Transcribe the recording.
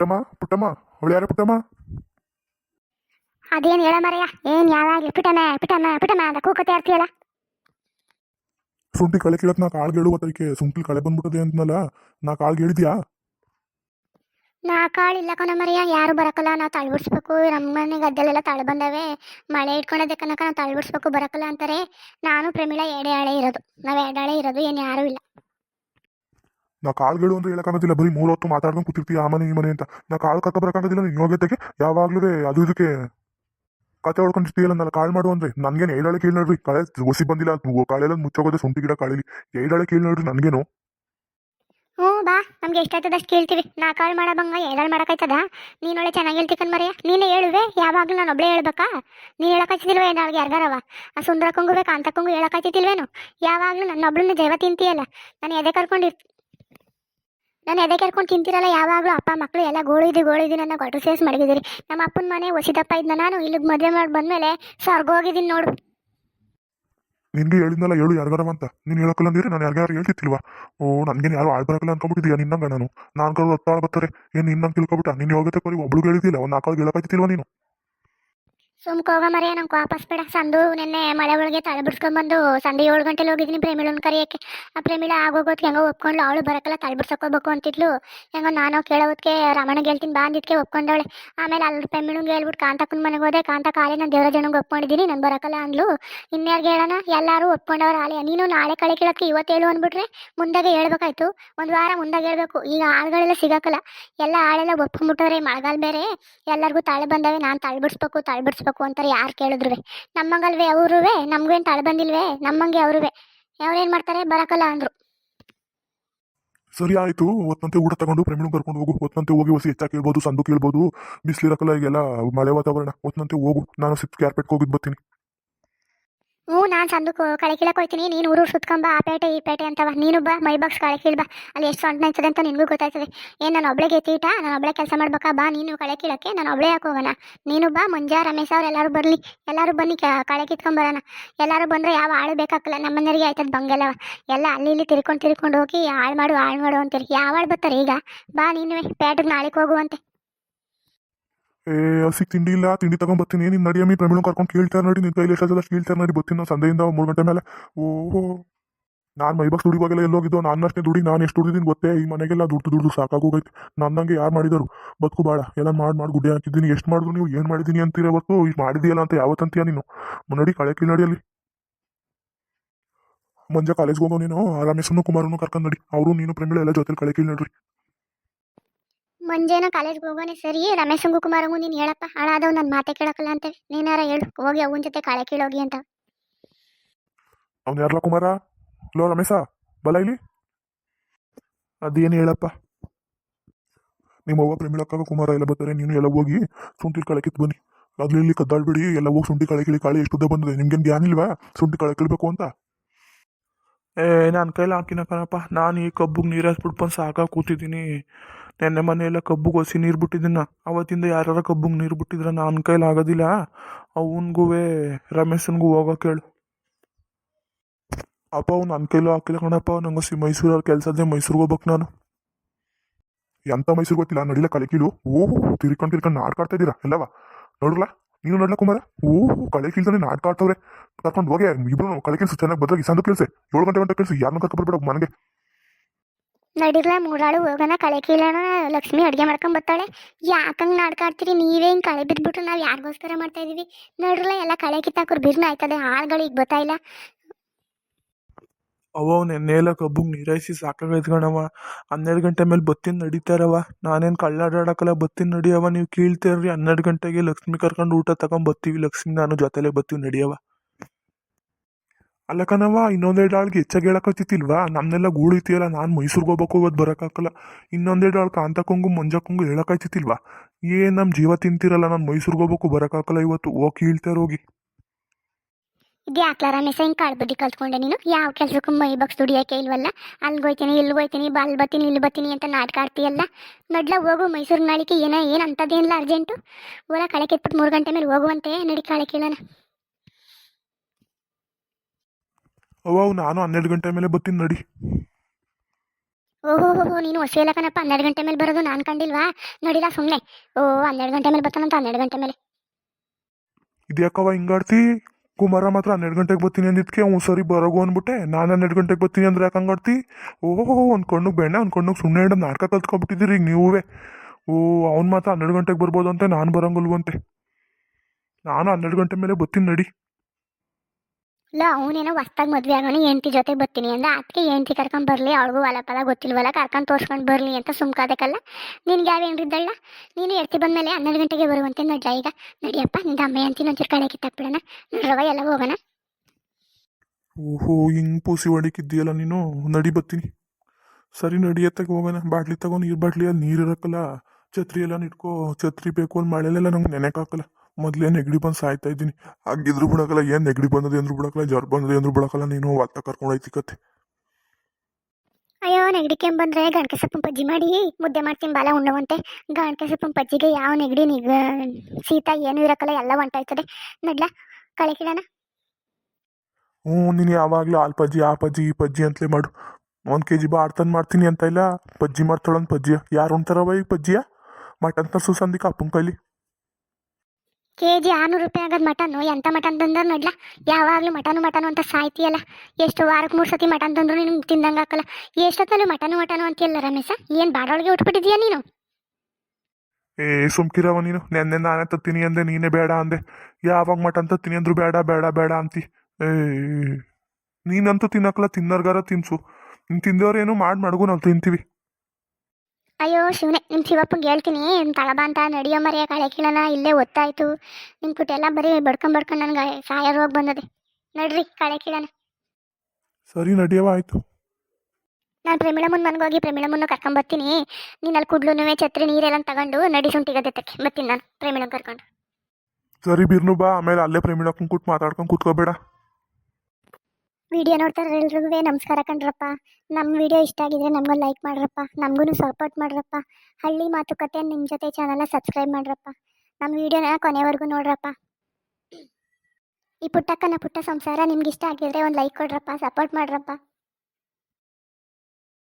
ಪುಟ್ಟಮ್ಮ ಪುಟ್ಟಮ್ಮ ಅವಳು ಯಾರ ಪುಟ್ಟಮ್ಮ? ಅದೇನು ಹೇಳ ಮರೆಯ? ಏನ್ ಯಾವಾಗಲೂ ಪಿಟಮ ಪಿಟಮ ಪಿಟಮ ಅಂತ ಕೂಕತೆ ಇರ್ತೀಯಲ್ಲ ಶುಂಠಿ ಕಳೆ ಕೇಳತ್ ನಾ ಕಾಳ್ ಹೇಳು ಅದಕ್ಕೆ ಶುಂಠಿ ಕಳೆ ಬಂದ್ಬಿಟ್ಟದೆ ಅಂತನಲ್ಲ ನಾ ಕಾಳ್ ಹೇಳಿದ್ಯಾ? ನಾ ಕಾಳಿಲ್ಲ ಕಣ ಮರೆಯ. ಯಾರು ಬರಕಲ್ಲ ನಾವು ತಳ್ಬಿಡ್ಸ್ಬೇಕು. ನಮ್ಮ ಮನೆ ಗದ್ದೆಲ್ಲ ತಳ ಬಂದವೆ. ಮಳೆ ಇಟ್ಕೊಂಡದೆ ಕನಕ ನಾವು ತಳ್ಬಿಡ್ಸ್ಬೇಕು ಬರಕಲ್ಲ ಅಂತಾರೆ. ನಾನು ಪ್ರಮೀಳ ಎಡೆ ಹಳೆ ಇರೋದು. ನಾವು ಎಡೆ ಹಳೆ ಇರೋದು ಏನು ಯಾರೂ ಇಲ್ಲ. ನಾ ಕಾಳುಗಳು ಅಂದ್ರೆ ಹೇಳಕ್ಕಾಗೋದಿಲ್ಲ ಬರೀ ಮೂರು ಹೊತ್ತು ಮಾತಾಡ್ಕೊಂಡು ಕೂತಿರ್ತೀಯ ಆ ಮನೆ ಈ ಮನೆ ಅಂತ. ನಾ ಕಾಳು ಕಕ್ಕ ಬರಕ್ಕಾಗೋದಿಲ್ಲ ನಿನ್ನ ಯೋಗ್ಯತೆಗೆ ಯಾವಾಗ್ಲೂ ಅದು ಇದಕ್ಕೆ ಕತೆ ಹೊಡ್ಕೊಂಡಿರ್ತೀಯಲ್ಲ ನಾನು ಕಾಳು ಮಾಡು ಅಂದ್ರೆ. ನನಗೇನು ಏಳಳೆ ಕೇಳಿ ನೋಡ್ರಿ. ಕಳೆ ಒಸಿ ಬಂದಿಲ್ಲ. ಕಾಳೆಲ್ಲ ಮುಚ್ಚೋಗೋದೆ ಶುಂಠಿ ಗಿಡ ಕಾಳಿಲಿ. ಏಳಳೆ ಕೇಳಿ ನೋಡ್ರಿ ನನಗೇನು. ಹ್ಞೂ, ಬಾ. ನಮ್ಗೆ ಎಷ್ಟಾಯ್ತದಷ್ಟು ಕೇಳ್ತೀವಿ. ನಾ ಕಾಳು ಮಾಡೋ ಬಂಗ ಏಳಾಳು ಮಾಡೋಕ್ಕಾಯ್ತದ ನೀನು ಒಳ್ಳೆ ಚೆನ್ನಾಗಿ ಹೇಳ್ತಿಕನ್ ಮರೆಯ ನೀನೇ ಹೇಳುವೆ? ಯಾವಾಗಲೂ ನಾನು ಒಬ್ಳೇ ಹೇಳ್ಬೇಕಾ? ನೀನು ಹೇಳಕ್ಕಾಯ್ತಿಲ್ವೇ ನಾಳೆಗೆ ಯಾರ್ಗಾರವ? ಆ ಸುಂದರಕ್ಕಂಗೂ ಕಾಂತಕ್ಕಂಗೂ ಹೇಳಕ್ಕಾಯ್ತಿಲ್ವೇನು ಯಾವಾಗಲೂ ನನ್ನ ಒಬ್ಳನ್ನ ದೇವ ತಿಂತೀಯಲ್ಲ? ನಾನು ಎದೆ ಕರ್ಕೊಂಡು ನಾನು ಎದೆ ಕರ್ಕೊಂಡು ತಿಂತಿರಲ್ಲ, ಯಾವಾಗಲೂ ಅಪ್ಪ ಮಕ್ಕಳು ಎಲ್ಲ ಗೋಳಿದು ಇದೆ ನನ್ನ ಗೊಟ್ಟು ಸೇಸ್ ಮಡಗಿದಿರಿ. ನಮ್ಮ ಅಪ್ಪನ ಮನೆ ಒಸಿದಪ್ಪ ಇದ್ನ ನಾನು, ಇಲ್ಲಿಗೆ ಮದುವೆ ಮಾಡಿ ಬಂದಮೇಲೆ ಸ್ವರ್ಗ ಹೋಗಿದ್ದೀನಿ ನೋಡು. ನಿನ್ಗೆ ಹೇಳಿದ್ನಲ್ಲ ಹೇಳು ಯಾರಿಗಾರ ಅಂತ. ನೀನು ಹೇಳಕ್ಕಲ್ಲ ಅಂದಿರಿ ನಾನು ಯಾರಿಗಾರು ಹೇಳ್ತಿತ್ತಿಲ್ವಾ ಓ, ನನಗೇನು ಯಾರು ಆಳ್ ಬರಕಲ್ಲ ಅನ್ಕೊಂಡ್ಬಿಟ್ಟಿದ್ಯಾ ನಿನ್ನಂಗ ನಾನು? ನಾನು ಕರೋದು ಹತ್ತಾಳ ಬರ್ತಾರೆ ಏನು ನಿನ್ನಂಗೆ ತಿಳ್ಕೊಬಿಟ್ಟ? ನೀನು ಯೋಗ್ಯತೆ ಕೊರಿ ಒಬ್ಳು ಹೇಳಿದಿಲ್ಲ ಒಂದು ನಾಲ್ಕು ಹೇಳಕ್ಕಾಯ್ತಿಲ್ವಾ ನೀನು? ಸುಮ್ಕ ಹೋಗ ಮರೆ, ನಂಗೆ ವಾಪಸ್ ಬೇಡ. ಸಂದು ನಿನ್ನೆ ಮಳೆ ಒಳಗೆ ತಲೆ ಬಿಡ್ಸ್ಕೊಂಡ್ಬಂದು ಸಂಜೆ ಏಳು ಗಂಟೆಲಿ ಹೋಗಿದ್ದೀನಿ ಪ್ರೇಮಿಳನ್ ಕರಿಯಕ್ಕೆ. ಆ ಪ್ರೇಮಿಳ ಆಗೋಗೋದ್ಕೆ ಹೆಂಗೋ ಒಪ್ಕೊಂಡ್ಲು. ಅವಳು ಬರಕಲ್ಲ, ತಲೆ ಬಿಡ್ಸಕೋಬೇಕು ಅಂತಿದ್ಲು. ಹೆಂಗೋ ನಾನು ಕೇಳೋದಕ್ಕೆ ರಾಮಣ್ಣ ಹೇಳ್ತೀನಿ ಬಾಂದಿದ್ಕೆ ಒಪ್ಕೊಂಡವಳೆ. ಆಮೇಲೆ ಅಲ್ಲಿ ಪ್ರೇಮಿಳಂಗೆ ಹೇಳ್ಬಿಟ್ಟು ಕಾಂತಕ್ಕನ ಮನೆಗೆ ಹೋದೆ. ಕಾಂತ ಕಾಲೇ ನಾನು ದೇವರ ಜನಂಗೆ ಒಪ್ಕೊಂಡಿದ್ದೀನಿ ನಾನು ಬರಕಲ್ಲ ಅಂದ್ಲು. ಇನ್ಯಾರಿಗೆ ಹೇಳೋಣ ಎಲ್ಲರೂ ಒಪ್ಕೊಂಡವ್ರ ಆಲೆ ನೀನು ನಾಳೆ ಕಳೆ ಕೇಳೋಕ್ಕೆ ಇವತ್ತು ಹೇಳು ಅಂದ್ಬಿಟ್ರೆ ಮುಂದಾಗೆ ಹೇಳ್ಬೇಕಾಯ್ತು. ಒಂದು ವಾರ ಮುಂದಾಗೆ ಹೇಳ್ಬೇಕು. ಈಗ ಆಳುಗಳೆಲ್ಲ ಸಿಗಕ್ಕಲ್ಲ ಎಲ್ಲ ಆಳೆಲ್ಲ ಒಪ್ಕೊಂಡ್ಬಿಟ್ಟವ್ರೆ ಮಳೆಗಾಲ ಬೇರೆ. ಎಲ್ಲರಿಗೂ ತಾಳೆ ಬಂದವೆ, ನಾನು ತಳೆ ಬಿಡಿಸ್ಬೇಕು ಬಿಡಿಸ್ಬೇಕು ಅಂತಾರೆ, ಯಾರು ಕೇಳಿದ್ರುವೆ? ನಮ್ಮಂಗಲ್ವೇ, ಅವರುವೆ? ನಮ್ಗೇನು ತಳ ಬಂದಿಲ್ವೇ? ನಮ್ಮಂಗೆ ಅವರುವೆ. ಅವ್ರೇನು ಮಾಡ್ತಾರೆ? ಬರಕಲ್ಲ ಅಂದ್ರು. ಸರಿ ಆಯ್ತು, ಹೊತ್ತಂತೆ ಊಟ ತಗೊಂಡು ಕರ್ಕೊಂಡು ಹೋಗು. ಹೊತ್ತಂತೆ ಹೋಗಿ ಹೊಸ ಹೆಚ್ಚಾಗಿ ಕೇಳ್ಬೋದು, ಸಂದು ಕೇಳ್ಬೋದು. ಬಿಸಿಲಿರಕಲ್ಲ ಈಗೆಲ್ಲ ಮಳೆ ವಾತಾವರಣ. ಹೊತ್ತಂತೆ ಹೋಗು. ನಾನು ಸಿಕ್ಸ್ ಕ್ಯಾರ್ಪೆಟ್ಗೆ ಹೋಗಿದ್ದು ಬರ್ತೀನಿ. ನಾನು ಸಂದು ಕಳೆ ಕೀಳಕ್ಕೆ ಹೋಗ್ತೀನಿ ನೀನು ಊರು ಸುತ್ಕೊಂಬ ಆ ಪೇಟೆ ಈ ಪೇಟೆ ಅಂತವ. ನೀನು ಬಾ, ಮೈ ಬಾಕ್ಸ್ ಕಳೆ ಕೀಳ್ಬಾ ಅಲ್ಲಿ ಎಷ್ಟು ಸೊಂಟ ಆಯ್ತದೆ ಅಂತ ನಿನಗೂ ಗೊತ್ತಾಯ್ತದೆ. ಏನು, ನಾನು ಒಬ್ಳಿಗೆ ತೀಟ ನಾನು ಒಬ್ಳೆ ಕೆಲಸ ಮಾಡ್ಬೇಕಾ? ಬಾ, ನೀನು ಕಳೆ ಕೀಳಕ್ಕೆ. ನಾನು ಒಬ್ಳೆ ಯಾಕೆ ಹೋಗೋಣ? ನೀನು ಬಾ, ಮುಂಜಾ, ರಮೇಶ್ ಅವ್ರು ಎಲ್ಲರೂ ಬರಲಿ. ಎಲ್ಲರೂ ಬನ್ನಿ ಕಳೆ ಕಿತ್ಕೊಂಬರೋಣ ಎಲ್ಲರೂ ಬಂದರೆ ಯಾವ ಆಳು ಬೇಕಾಗಲ್ಲ ನಮ್ಮ ಮನೆಯವರಿಗೆ ಆಯ್ತದ ಬಂಗೆಲ್ಲ ಎಲ್ಲ ಅಲ್ಲಿ ಇಲ್ಲಿ ತಿರ್ಕೊಂಡು ತಿರ್ಕೊಂಡು ಹೋಗಿ ಹಾಳು ಮಾಡು ಹಾಳು ಮಾಡು ಅಂತೀರಿ. ಯಾವ ಆಳು ಬರ್ತಾರೆ ಈಗ? ಬಾ ನೀನು ಪೇಟೆಗೆ ನಾಳೆಗೆ ಹೋಗುವಂತೆ. ಏ ಅಸಿ ತಿಂಡಿ ಇಲ್ಲ, ತಿಂಡಿ ತಗೊಂಡ್ ಬರ್ತೀನಿ ನಿನ್ನ ನಡಿಯಮ್ಮಿ ಪ್ರೇಮಿಳು ಕರ್ಕೊಂಡು ಕೇಳ್ತಾರೆ ನೋಡಿ ನಿನ್ನ ಕೈಲಿ ಎಷ್ಟಾದ ಕೇಳ್ತಾರೆ ನೋಡಿ, ಬರ್ತೀನಿ ನಾನು ಸಂದೆಯಿಂದ ಮೂರು ಗಂಟೆ ಮೇಲೆ. ಓಹೋ. ನಾನು ಮೈಬಾಕ್ಸ್ ದುಡಿವಾಗೆಲ್ಲ ಎಲ್ಲೋಗಿದ್ದು, ನಾನು ಅಷ್ಟೇ ದುಡಿ, ನಾನು ಎಷ್ಟು ದುಡಿದೀನಿ ಗೊತ್ತೇ? ಈ ಮನೆಗೆಲ್ಲ ದುಡ್ಡು ದುಡ್ಡು ಸಾಕಾಗೋಗೈತೆ. ನನ್ನಂಗೆ ಯಾರು ಮಾಡಿದರು? ಬದುಕು ಬಾಳ. ಎಲ್ಲ ಮಾಡಿ ಮಾಡಿ ಗುಡ್ಡೆ ಹಾಕಿದ್ದೀನಿ. ಎಷ್ಟು ಮಾಡಿದ್ರು ನೀವು? ಏನು ಮಾಡಿದ್ದೀನಿ ಅಂತೀರ ಹೊತ್ತು ಈಗ ಮಾಡಿದೆಯಲ್ಲ ಅಂತ ಯಾವತ್ತಂತೀಯ ನೀನು? ಮುನ್ನಡಿ ಕಳೆ ಕೀಳ್ ನಡಿಯಲ್ಲಿ. ಮಂಜ ಕಾಲೇಜ್ಗೆ ಹೋಗೋ ನೀನು? ಆ ಕುಮಾರನು ಕರ್ಕೊಂಡು ನಡಿ. ಅವರು, ನೀನು ಪ್ರೇಮಿಳು ಎಲ್ಲ ಜೊತೆಲಿ ಕಳೆ ಕೀಳಿ ನಡ್ರಿ. ಮುಂಜಾನೆ ಕಾಲೇಜ್ಗೆ ಹೋಗೋನೆ ಸರಿ ರಮೇಶಂಗು ಕುಮಾರಂಗು ನೀನು ಹೇಳಪ್ಪ. ಹಾಳಾದವ್ ನನ್ನ ಮಾತೆ ಕೇಳಕ್ಕಲ್ಲ ಅಂತೇಳಿ ನೀನಾರ ಹೇಳು ಹೋಗಿ ಅವನ ಜೊತೆ ಕಾಳೆ ಕೀಳೋಗಿ ಅಂತ. ಅವ್ನು ಯಾರಲ್ಲ ಕುಮಾರ? ಲೋ ರಮೇಶ ಬಲ ಇಲ್ಲಿ. ಅದೇನು ಹೇಳಪ್ಪ? ನಿಮ್ಮ ಅವ್ವ ಪ್ರೇಮಿಳಕ್ಕಾಗ ಕುಮಾರ ಎಲ್ಲ ಬರ್ತಾರೆ ನೀನು ಎಲ್ಲ ಹೋಗಿ ಶುಂಠಿ ಕಳೆ ಕಿತ್ತು ಬನ್ನಿ. ಅಲ್ಲಿ ಇಲ್ಲಿ ಕದ್ದಾಡ್ಬಿಡಿ ಎಲ್ಲ ಹೋಗಿ ಶುಂಠಿ ಕಳೆ ಕಿಳಿ ಕಾಳಿ ಎಷ್ಟು ಉದ್ದ ಬಂದಿದೆ. ನಿಮ್ಗೇನು ಧ್ಯಾನ ಇಲ್ವಾ? ಶುಂಠಿ ಕಳೆ ಕೀಳ್ಬೇಕು ಅಂತ. ಏ ನನ್ನ ಕೈಲಿ ಹಾಕಿನ ಕಣಪ್ಪ. ನಾನು ಈ ಕಬ್ಬಿಗೆ ನೀರು ಹಾಕ್ಬಿಟ್ಬಂದು ಸಾಕಾಗಿ ಕೂತಿದ್ದೀನಿ. ನೆನ್ನೆ ಮನೆಯೆಲ್ಲ ಕಬ್ಬು ಹೊಸಿ ನೀರು ಬಿಟ್ಟಿದ್ದೀನ ಅವತ್ತಿಂದ ಯಾರ್ಯಾರ ಕಬ್ಬುಗೆ ನೀರು ಬಿಟ್ಟಿದ್ರ ನನ್ನ ಕೈಲಿ ಆಗೋದಿಲ್ಲ. ಅವನಿಗೂ ರಮೇಶನ್ಗೂ ಹೋಗೋ ಕೇಳು. ಅಪ್ಪ, ಅವ್ನು ನನ್ನ ಕೈಲೂ ಹಾಕಿಲ್ಲ ಕಣಪ್ಪ. ನಂಗೆ ಸಿ ಮೈಸೂರಲ್ಲಿ ಕೆಲಸದೇ ಮೈಸೂರಿಗೆ ಹೋಗ್ಬೇಕು ನಾನು. ಎಂತ ಮೈಸೂರು ಗೊತ್ತಿಲ್ಲ. ನಡಿಲ್ಲ ಕಳೆ. ಓಹೋ, ಓಹ್ ತಿರ್ಕೊಂಡು ತಿರ್ಕೊಂಡು ನಾಟಕ ಆಡ್ತಾ ಇದ್ದೀರಾ? ಎಲ್ಲವ? ನೋಡ್ರಲ್ಲ ನೀನು ನೋಡಲ ಕುಮಾರ ಓಹೋ ಕಳೆ ಕೀಳ್ತಾನೆ ನಾಟಕ ಆಡ್ತವ್ರೆ. ಕರ್ಕೊಂಡು ಹೋಗಿ. ಇಬ್ರು ಕಳೆ ಕೆಲಸ ಚೆನ್ನಾಗಿ ಬದಲಾಗಿ ಸಂದು ಕೆಲಸ ಏಳು ಗಂಟೆ ಗಂಟೆ ಕೆಲಸ ಯಾರನ್ನ ಕರ್ಕೊಂಡು ಬರ್ಬೇಡ ಮನೆಗೆ. ನಡಿರ್ಲ ಮೂರಾಳು ಹೋಗೋಣ ಕಳೆ ಕೀಳೋಣ, ಲಕ್ಷ್ಮಿ ಅಡುಗೆ ಮಾಡ್ಕೊಂಡು ಬರ್ತಾಳೆ. ಯಾಕಂಗ್ ನಾಟಕ ಆಡ್ತೀರಿ? ನೀವೇ ಹಿಂಗೆ ಕಳೆ ಬಿದ್ದುಬಿಟ್ಟು ನಾವು ಯಾರಿಗೋಸ್ಕರ ಮಾಡ್ತಾ ಇದೀವಿ? ನಡಿರ್ಲ ಎಲ್ಲ ಕಳೆ ಕಿತ್ತಾಕುರ್ ಬಿರ್ನ ಆಯ್ತದೆ ಆಳ್ಗಳಿಗೆ ಗೊತ್ತಾ ಇಲ್ಲ. ಅವ ನೆನ್ನೆ ಎಲ್ಲ ಕಬ್ಬಿಗೆ ನೀರಾಯಿಸಿ ಸಾಕಾಗೈತೆ ಕಣವ ಹನ್ನೆರಡು ಗಂಟೆ ಮೇಲೆ ಬತ್ತಿನ ನಡೀತಾರವ ನಾನೇನು ಕಳ್ಳಾಡಾಡಕ್ಕಲ್ಲ ಬತ್ತಿನ ನಡಿಯವ ನೀವು ಕೇಳ್ತೀರ್ರಿ, ಹನ್ನೆರಡು ಗಂಟೆಗೆ ಲಕ್ಷ್ಮಿ ಕರ್ಕೊಂಡು ಊಟ ತಗೊಂಡ್ ಬರ್ತೀವಿ ಲಕ್ಷ್ಮಿ, ನಾನು ಜೊತೆಲೆ ಬತ್ತೀವಿ ನಡಿಯವ ಅಲ್ಲ ಕಣವ ಇನ್ನೊಂದೆರಡು ಆಳ್ಗೆ ಹೆಚ್ಚಾಗಿ ಹೇಳಕತ್ತಿತ್ತಿಲ್ವಾ ನಮ್ನೆಲ್ಲ ಗೂಳಿತಿಯಲ್ಲ ನಾನು ಮೈಸೂರಿಗೆ ಹೋಗ್ಬೇಕು ಇವತ್ತು ಬರೋಕ್ಕಾಗಲ್ಲ. ಇನ್ನೊಂದೆರಡು ಆಳ್ ಕಾಂತಕ್ಕಂಗು ಮಂಜಕ್ಕಂಗು ಹೇಳಕ್ಕಾಯ್ತಿತ್ತಿಲ್ವಾ ಏನು ನಮ್ಮ ಜೀವ ತಿಂತಿರಲ್ಲ, ನಾನು ಮೈಸೂರಿಗೆ ಹೋಗ್ಬೇಕು ಬರೋಕ್ಕಾಗಲ್ಲ ಇವತ್ತು. ಹೋಗಿ ಹೇಳ್ತಾರೆ ಹೋಗಿ ಇದು ಯಾಕ್ಲ ರಮೇಶ, ಹಿಂಗೆ ಕಾಳು ಬುದ್ಧಿ ಕಲ್ತ್ಕೊಂಡೆ ನೀನು? ಯಾವ ಕೆಲಸಕ್ಕೂ ಮೈ ಬಗ್ಸ್ ದುಡಿಯೋಕೆ ಇಲ್ವಲ್ಲ? ಅಲ್ಲಿಗೆ ಹೋಯ್ತೀನಿ ಇಲ್ಲಿ ಹೋಯ್ತೀನಿ ಅಲ್ಲಿ ಬರ್ತೀನಿ ಇಲ್ಲಿ ಬರ್ತೀನಿ ಅಂತ ನಾಟಕ ಆಡ್ತೀಯಲ್ಲ? ನಡ್ಲ ಹೋಗು ಮೈಸೂರು ನಾಳಿಕೆ ಏನೋ ಏನು ಅಂಥದ್ದೇನಿಲ್ಲ ಅರ್ಜೆಂಟು ಓಲ ಕಳೆ ಕೆತ್ಬಿಟ್ಟು ಮೂರು ಗಂಟೆ ಮೇಲೆ ಹೋಗುವಂತೆ ನಡಿ ಕಾಳೆ ಕೀಳೋಣ. ಅವ ನಾನು ಹನ್ನೆರಡು ಗಂಟೆ ಮೇಲೆ ಬರ್ತೀನಿ ನಡಿ. ಓಹೋ ನೀನು ಹೊಸ ಕಣಪ್ಪ. ಹನ್ನೆರಡು ಗಂಟೆ ಮೇಲೆ ಬರೋದು ನಾನು ಕಂಡಿಲ್ವಾ? ನಡಿಲ್ಲ ಸುಮ್ಮನೆ ಓ ಹನ್ನೆರಡು ಗಂಟೆ ಮೇಲೆ ಬರ್ತಾನಂತ ಹನ್ನೆರಡು ಗಂಟೆ ಮೇಲೆ. ಇದ್ಯಾಕವ ಹಿಂಗಾಡ್ತಿ? ಕುಮಾರ ಮಾತ್ರ ಹನ್ನೆರಡು ಗಂಟೆಗೆ ಬರ್ತೀನಿ ಅಂದಿದ್ಕೆ ಅವ್ನು ಸರಿ ಬರೋಗು ಅಂದ್ಬಿಟ್ಟೆ. ನಾನು ಹನ್ನೆರಡು ಗಂಟೆಗೆ ಬರ್ತೀನಿ ಅಂದ್ರೆ ಯಾಕೆ ಹಂಗಾಡ್ತಿ? ಓಹೋ ಒಂದು ಕಣ್ಣು ಬೇಡ ಒಂದು ಕಣ್ಣು ಸುಮ್ಮನೆ ಹಿಡಿದು ನಾಟಕ ಕಲ್ತ್ಕೊಂಡ್ಬಿಟ್ಟಿದ್ದೀರಿ ಈಗ ನೀವೇ. ಓ ಅವ್ನು ಮಾತ್ರ ಹನ್ನೆರಡು ಗಂಟೆಗೆ ಬರ್ಬೋದು ಅಂತೆ ನಾನು ಬರಂಗಲ್ವಂತೆ. ನಾನು ಹನ್ನೆರಡು ಗಂಟೆ ಮೇಲೆ ಬರ್ತೀನಿ ನಡಿ. ಇಲ್ಲ ಅವನೇನೋ ಹೊಸ್ದಾಗಿ ಮದುವೆ ಆಗೋಣ ಹೆಂಡತಿ ಜೊತೆ ಬರ್ತೀನಿ ಅಂದ. ಅದಕ್ಕೆ ಹೆಂಡತಿ ಕರ್ಕೊಂಡು ಬರಲಿ, ಅವಳಿಗೂ ಹೊಲಪಲ ಗೊತ್ತಿಲ್ವಲ್ಲ ಕರ್ಕೊಂಡು ತೋರ್ಸ್ಕೊಂಡು ಬರಲಿ ಅಂತ ಸುಮ್ಕಾದಕ್ಕಲ್ಲ ನಿನ್ಗೆ ಯಾವ ಇದ್ದಲ್ಲ ನೀನು ಎರ್ತಿ ಬಂದಮೇಲೆ ಹನ್ನೆರಡು ಗಂಟೆಗೆ ಬರುವಂತೆ ನಡ್ಲ ಈಗ. ನಡಿಯಪ್ಪ, ನಿಂದ ಅಮ್ಮ ಅಂತೀನಿ ಒಂಚೂರು ಕಡೆ ಕಿತ್ತಾಕ್ಬಿಡೋಣ. ನೋಡ್ರವ ಎಲ್ಲ ಹೋಗೋಣ. ಓಹೋ, ಹಿಂಗೆ ಪೂಸಿ ಹೊಡಿಕಿದ್ದೀಯಲ್ಲ ನೀನು? ನಡಿ ಬರ್ತೀನಿ. ಸರಿ, ನಡಿ ಎತ್ತಾಗ ಹೋಗೋಣ. ಬಾಟ್ಲಿ ತಗೋ ನೀರು ಬಾಟ್ಲಿ ಅಲ್ಲಿ ನೀರು ಇರಕ್ಕಲ್ಲ ಛತ್ರಿ ಎಲ್ಲ ನಿಟ್ಕೋ. ಛತ್ರಿ ಬೇಕು ಅಲ್ಲಿ ಮಳೆಲೆಲ್ಲ ನಂಗೆ ನೆನೆಕಾಕಲ್ಲ. ಮೊದಲೇ ನೆಗಡಿ ಬಂದು ಸಾಯ್ತಾ ಇದ್ದೀನಿ. ಹಂಗಿದ್ರು ಬಿಡಕಲ್ಲ ಏನು ನೆಗಡಿ ಬಂದದೆ ಅಂದ್ರು ಬಿಡಕಲ್ಲ ಜ್ವರ ಬಂದದೆ ಅಂದ್ರು ಬಿಡಕಲ್ಲ ನೀನು ಹೊತ್ತ ಕರ್ಕೊಂಡು ಹೋಯ್ತಿ ಕತೆ. ಅಯ್ಯೋ ನೆಗಡಿ ಕೆಮ್ಮು ಬಂದರೆ ಗಣಕ ಸೊಪ್ಪು ಪಜ್ಜಿ ಮಾಡಿ ಮುದ್ದೆ ಮಾಡ್ತೀನಿ ಬಾಲ ಉಣ್ಣವಂತೆ. ಗಣಕ ಸೊಪ್ಪು ಪಜ್ಜಿಗೆ ಯಾವ ನೆಗಡಿ ನಿಗ ಶೀತ ಏನೂ ಇರಕ್ಕಲ್ಲ ಎಲ್ಲ ಹೊಂಟಾಯ್ತದೆ. ನಡ್ಲ ಕಳೆ ಕಿಡಣ ಹ್ಞೂ ನೀನು ಯಾವಾಗಲೂ ಹಾಲು ಪಜ್ಜಿ ಆ ಪಜ್ಜಿ ಈ ಪಜ್ಜಿ ಅಂತಲೇ ಮಾಡು. ಒಂದು ಕೆ ಜಿ ಬಾಡ್ತಾನೆ ಮಾಡ್ತೀನಿ ಅಂತ ಇಲ್ಲ ಪಜ್ಜಿ ಮಾಡ್ತಾಳಂತ ಪಜ್ಜಿಯ. ಯಾರು ಉಣ್ತಾರವ ಈ ಪಜ್ಜಿಯ? ಮಟನ್ ತರ್ಸು ಸಂದಿಕ ಅಪ್ಪನ ಕೈಲಿ. ಕೆ ಜಿ ಆರುನೂರು ರೂಪಾಯಿ ಆಗೋದು ಮಟನ್. ಎಂಥ ಮಟನ್ ತಂದ್ರೆ ನಡ್ಲ? ಯಾವಾಗಲೂ ಮಟನು ಮಟನು ಅಂತ ಸಾಯ್ತಿಯಲ್ಲ. ಎಷ್ಟು ವಾರಕ್ಕೆ ಮೂರು ಸತಿ ಮಟನ್ ತಂದ್ರು ನೀನು ತಿಂದಂಗೆ ಹಾಕಲ್ಲ. ಎಷ್ಟೊತ್ತಲ್ಲೂ ಮಟನು ಮಟನು ಅಂತೀಯಲ್ಲ ರಮೇಶ? ಏನು ಬಾಡೋಳಿಗೆ ಉಟ್ಬಿಟ್ಟಿದ್ಯಾ ನೀನು? ಏ, ಸುಮ್ಕಿರವ ನೀನು. ನೆನ್ನೆ ನಾನೇ ತತ್ತೀನಿ ಅಂದೆ, ನೀನೇ ಬೇಡ ಅಂದೆ. ಯಾವಾಗ ಮಟನ್ ತತ್ತೀನಿ ಅಂದ್ರು ಬೇಡ ಬೇಡ ಬೇಡ ಅಂತಿ. ಏ, ನೀನಂತೂ ತಿನ್ನಕ್ಕಲ್ಲ ತಿನ್ನರ್ಗಾರ ತಿನ್ಸು. ತಿಂದವ್ರೇನು ಮಾಡಿ ಮಡಗು ನಾವು ತಿಂತೀವಿ. ಅಯ್ಯೋ ಶಿವನೇ ನಿಮ್ಮ ಶಿವಪ್ಪಂಗೆ ಹೇಳ್ತೀನಿ ನಿಮ್ಮ ತಳಬ ಅಂತ ನಡೆಯೋ ಮರೆಯ ಕಳೆ ಕೀಳನ ಇಲ್ಲೇ ಒತ್ತಾಯ್ತು. ನಿಮ್ಮ ಕುಟೆಲ್ಲ ಬರೀ ಬಡ್ಕೊಂಡ್ ಬಡ್ಕೊಂಡು ನನಗೆ ಸಾಯರ್ ರೋಗ ಬಂದದೆ. ನಡ್ರಿ ಕಳೆ ಕೀಳನ. ಸರಿ ನಡೆಯವ ಆಯ್ತು. ನಾನು ಪ್ರೇಮಿಳಮ್ಮನ ಮನೆಗೋಗಿ ಪ್ರೇಮಿಳಮ್ಮನ ಕರ್ಕೊಂಬರ್ತೀನಿ ನೀನು ಅಲ್ಲಿ ಕುಡ್ಲುನುವೆ ಛತ್ರಿ ನೀರೆಲ್ಲ ತಗೊಂಡು ನಡಿ ಶುಂಠಿಗದ್ದೆತ್ತಕ್ಕೆ ಬರ್ತೀನಿ ನಾನು ಪ್ರೇಮಿಳನ್ ಕರ್ಕೊಂಡು. ಸರಿ ಬಿರ್ನು ಬಾ ಆಮೇಲೆ ಅಲ್ಲೇ ಪ್ರೇಮಿಳಕ್ಕೂ ಕೂತ್ ಮಾತಾಡ್ಕೊಂಡು ಕೂತ್ಕೋಬೇಡ. ವಿಡಿಯೋ ನೋಡ್ತಾರೆ ಎಲ್ರಿಗೂ ನಮಸ್ಕಾರ ಕಣ್ರಪ್ಪ. ನಮ್ಮ ವಿಡಿಯೋ ಇಷ್ಟ ಆಗಿದ್ರೆ ನಮಗೂ ಲೈಕ್ ಮಾಡ್ರಪ್ಪ. ನಮಗೂ ಸಪೋರ್ಟ್ ಮಾಡ್ರಪ್ಪ. ಹಳ್ಳಿ ಮಾತುಕತೆ ನಿಮ್ಮ ಜೊತೆ ಚಾನಲ್ನ ಸಬ್ಸ್ಕ್ರೈಬ್ ಮಾಡ್ರಪ್ಪ. ನಮ್ಮ ವಿಡಿಯೋನ ಕೊನೆವರೆಗೂ ನೋಡ್ರಪ್ಪ. ಈ ಪುಟ್ಟಕ್ಕನ ಪುಟ್ಟ ಸಂಸಾರ ನಿಮ್ಗೆ ಇಷ್ಟ ಆಗಿದ್ರೆ ಒಂದು ಲೈಕ್ ಕೊಡ್ರಪ್ಪ ಸಪೋರ್ಟ್ ಮಾಡ್ರಪ್ಪ.